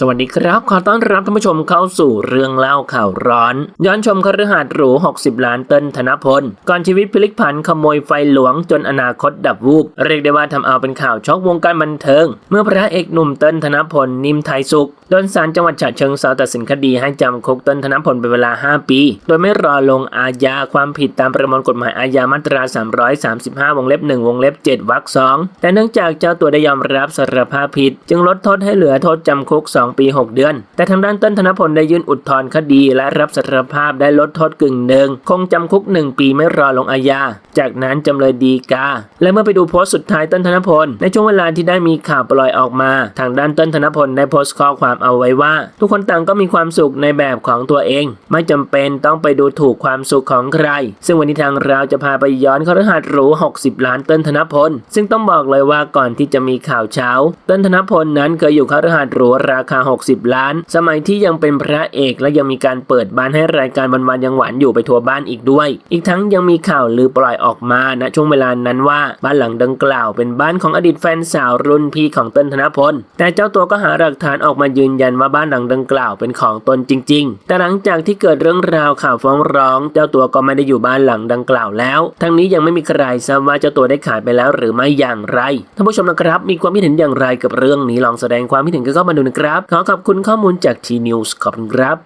สวัสดีครับ ขอต้อนรับท่านผู้ชมเข้าสู่เรื่องเล่าข่าวร้อน ย้อนชมคฤหาสน์หรู 60 ล้านเติ้ลธนพล ก่อนชีวิตพลิกผันขโมยไฟหลวงจนอนาคตดับวูบ เรียกได้ว่าทำเอาเป็นข่าวช็อกวงการบันเทิง เมื่อพระเอกหนุ่มเติ้ลธนพลนิมไทยสุขโดนศาลจังหวัดฉะเชิงเทราตัดสินคดีให้จำคุกเติ้ลธนพลเป็นเวลา 5 ปี โดยไม่รอลงอาญาความผิดตามประมวลกฎหมายอาญามาตรา 335 วงเล็บ 1 วงเล็บ 7 วรรค 2 แต่เนื่องจากเจ้าตัวได้ยอมรับสารภาพผิด จึงลดโทษให้เหลือโทษจำคุก 2 ปี 6 เดือน แต่ทางด้านต้นธนพลได้ยื่นอุทธรณ์คดี และรับสารภาพได้ลดโทษกึ่งหนึ่งคงจำคุก 1 ปีไม่รอลงอาญา จากนั้นจำเลยดีกา และเมื่อไปดูโพสต์สุดท้ายต้นธนพล ในช่วงเวลาที่ได้มีข่าวปล่อยออกมา ทางด้านต้นธนพลได้โพสต์ข้อความเอาไว้ว่า ทุกคนต่างก็มีความสุขในแบบของตัวเอง ไม่จำเป็นต้องไปดูถูกความสุขของใคร ซึ่งวันนี้ทางเราจะพาไปย้อนคฤหาสน์หรู 60 ล้านเต้นธนพล ซึ่งต้องบอกเลยว่าก่อนที่จะมีข่าวเช้า เต้นธนพลนั้นเคยอยู่คฤหาสน์หรูราคา 60 ล้าน สมัยที่ยังเป็นพระเอกและยังมีการเปิดบ้านให้รายการวันๆยังหวานอยู่ไปทั่วบ้านอีกด้วย อีกทั้งยังมีข่าวลือปล่อยออกมาณช่วงเวลานั้นว่าบ้านหลังดังกล่าว เป็นบ้านของอดีตแฟนสาวรุ่นพี่ของเต้นธนพล แต่เจ้าตัวก็หาหลักฐานออกมายืนยันว่าบ้านหลังดังกล่าวเป็นของตนจริง ๆ แต่หลังจากที่เกิดเรื่องราวข่าวฟ้องร้อง เจ้าตัวก็ไม่ได้อยู่บ้านหลังดังกล่าวแล้ว ทั้งนี้ยังไม่มีใครทราบว่าเจ้าตัวได้ขายไปแล้วหรือไม่อย่างไร ท่านผู้ชมนะครับ มีความคิดเห็นอย่างไรกับเรื่องนี้ลองแสดงความคิดเห็นกันเข้ามาดูนะครับ ขอขอบคุณข้อมูลจากทีนิวส์ขอบคุณครับ